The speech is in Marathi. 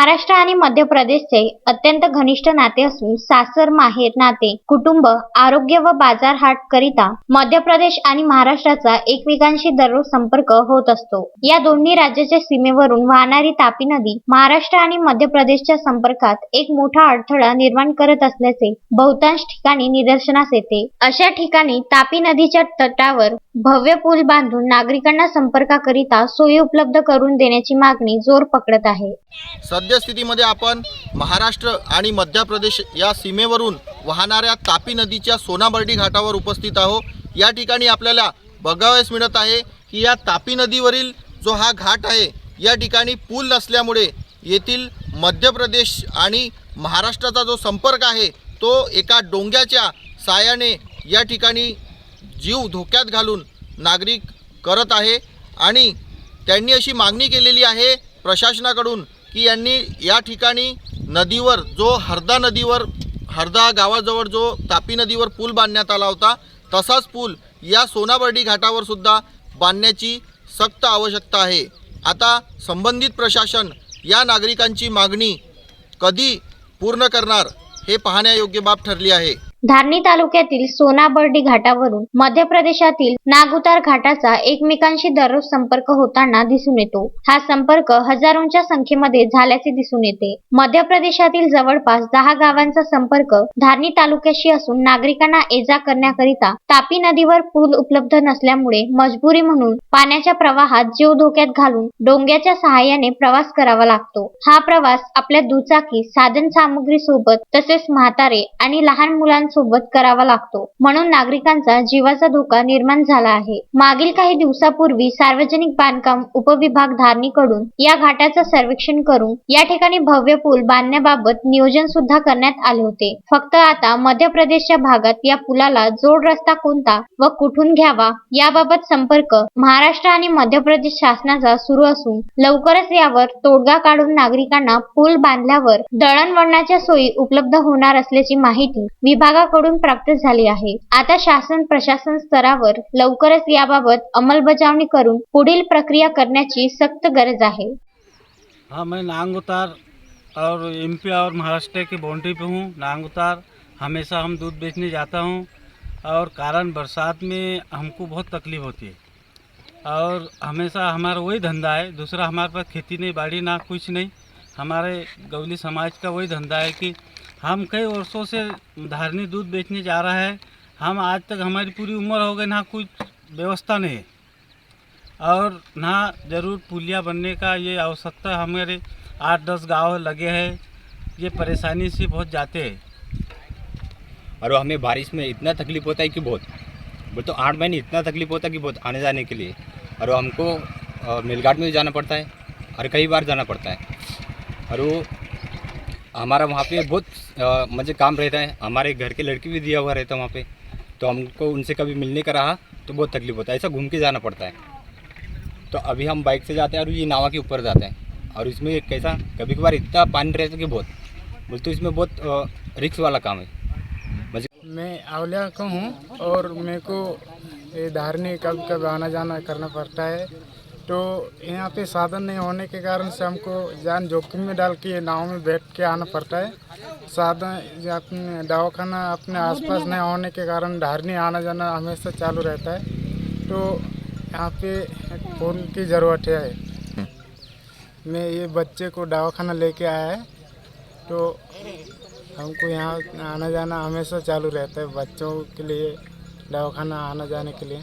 महाराष्ट्र आणि मध्य प्रदेशचे अत्यंत घनिष्ठ नाते असून सासर माहेर नाते कुटुंब आरोग्य व बाजार हाट करिता मध्य प्रदेश आणि महाराष्ट्राचा एकमेकांशी दररोज संपर्क होत असतो. या दोन्ही राज्याच्या सीमेवरून वाहणारी तापी नदी महाराष्ट्र आणि मध्य प्रदेशच्या संपर्कात एक मोठा अडथळा निर्माण करत असल्याचे बहुतांश ठिकाणी निदर्शनास येते. अशा ठिकाणी तापी नदीच्या तटावर भव्य पूल बांधून नागरिकांना संपर्काकरिता सोयी उपलब्ध करून देण्याची मागणी जोर पकडत आहे. सद्यस्थितीमध्ये आपण महाराष्ट्र आणि मध्य प्रदेश या सीमेवरून वाहणाऱ्या तापी नदीच्या सोनाबर्डी घाटावर उपस्थित आहो या ठिकाणी आपल्याला बघावयास मिळत आहे की या तापी नदीवरील जो हा घाट आहे या ठिकाणी पूल नसल्यामुळे येथील मध्य प्रदेश आणि महाराष्ट्राचा जो संपर्क आहे तो एका डोंग्याच्या सायाने या ठिकाणी जीव धोक्यात घालून नागरिक करत आहे. आणि त्यांनी अशी मागणी केलेली आहे प्रशासनाकडून की यांनी या ठिकाणी नदीवर जो हरदा नदीवर हरदा गावाजवळ जो तापी नदीवर पूल बांधण्यात आला होता तसाच पूल या सोनाबर्डी घाटावर सुद्धा बांधण्याची सक्त आवश्यकता आहे. आता संबंधित प्रशासन या नागरिकांची मागणी कधी पूर्ण करणार हे पाहण्यायोग्य बाब ठरली आहे. धारणी तालुक्यातील सोनाबर्डी घाटावरून मध्य प्रदेशातील नागुतार घाटाचा एकमेकांशी दररोज संपर्क होताना दिसून येतो. हा संपर्क हजारोंच्या संख्येमध्ये झाल्याचे दिसून येते. मध्य प्रदेशातील जवळपास दहा गावांचा संपर्क धारणी तालुक्याशी असून नागरिकांना ये जा करण्याकरिता तापी नदीवर पूल उपलब्ध नसल्यामुळे मजबुरी म्हणून पाण्याच्या प्रवाहात जीव धोक्यात घालून डोंग्याच्या सहाय्याने प्रवास करावा लागतो. हा प्रवास आपल्या दुचाकी साधन सामग्री सोबत तसेच म्हातारे आणि लहान मुलांसोबत करावा लागतो. म्हणून नागरिकांचा जीवाचा धोका निर्माण झाला आहे. मागील काही दिवसापूर्वी सार्वजनिक बांधकाम उपविभाग धारणीकडून या घाटाचं सर्वेक्षण करून या ठिकाणी भव्य पूल बांधण्याबाबत नियोजन सुद्धा करण्यात आले होते. फक्त आता मध्य प्रदेशच्या भागात या पुलाला जोड रस्ता कोणता व कुठून घ्यावा याबाबत संपर्क महाराष्ट्र आणि मध्य प्रदेश शासनाचा सुरू असून लवकरच यावर तोडगा काढून नागरिकांना पूल बांधल्यावर दळणवळणाच्या सोयी उपलब्ध होणार असल्याची माहिती विभागाकडून प्राप्त झाली आहे. आता शासन प्रशासन स्तरावर लवकरच याबाबत अंमलबजावणी करून पुढील प्रक्रिया करण्याची सक्त गरज आहे. हाँ मैं नांग उतार और एमपी और महाराष्ट्र की बाउंड्री पे हूँ। नांग उतार हमेशा हम दूध बेचने जाता हूँ और कारण बरसात में हमको बहुत तकलीफ होती है। और हमेशा हमारा वही धंधा है दूसरा हमारे पास खेती नहीं बाड़ी ना कुछ नहीं। हमारे गौली समाज का वही धंधा है कि हम कई वर्षों से धारणी दूध बेचने जा रहा है। हम आज तक हमारी पूरी उम्र हो गई, ना कुछ व्यवस्था नहीं और ना ज़रूर पुलिया बनने का ये आवश्यकता हमारे आठ दस गाँव लगे हैं। ये परेशानी से बहुत जाते हैं। और हमें बारिश में इतना तकलीफ़ होता है कि बहुत बोल तो आठ महीने इतना तकलीफ़ होता है कि बहुत आने जाने के लिए। और हमको मेलघाट में भी जाना पड़ता है और कई बार जाना पड़ता है। और वो हमारा वहाँ पे बहुत मुझे काम रहता है। हमारे घर के लड़की भी दिया हुआ रहता है वहाँ पे। तो हमको उनसे कभी मिलने का रहा तो बहुत तकलीफ़ होता है। ऐसा घूम के जाना पड़ता है। तो अभी हम बाइक से जाते हैं और ये नावा के ऊपर जाते हैं। और इसमें कैसा कभी कभार इतना पानी रहता है कि बहुत। बोलते इसमें बहुत रिक्स वाला काम है। मैं आवलिया का हूँ और मेरे को धारने कभी कभी आना जाना करना पड़ता है। तो यहाँ पे साधन नहीं होने के कारण से हमको जान जोखिम में डाल के नाव में बैठ के आना पड़ता है। साधन अपने दवाखाना अपने आसपास नहीं होने के कारण धारनी आना जाना हमेशा चालू रहता है। तो यहाँ पे फ़ोन की ज़रूरत है। मैं ये बच्चे को दवाखाना लेके आया है। तो हमको यहाँ आना जाना हमेशा चालू रहता है बच्चों के लिए, दवाखाना आना जाने के लिए।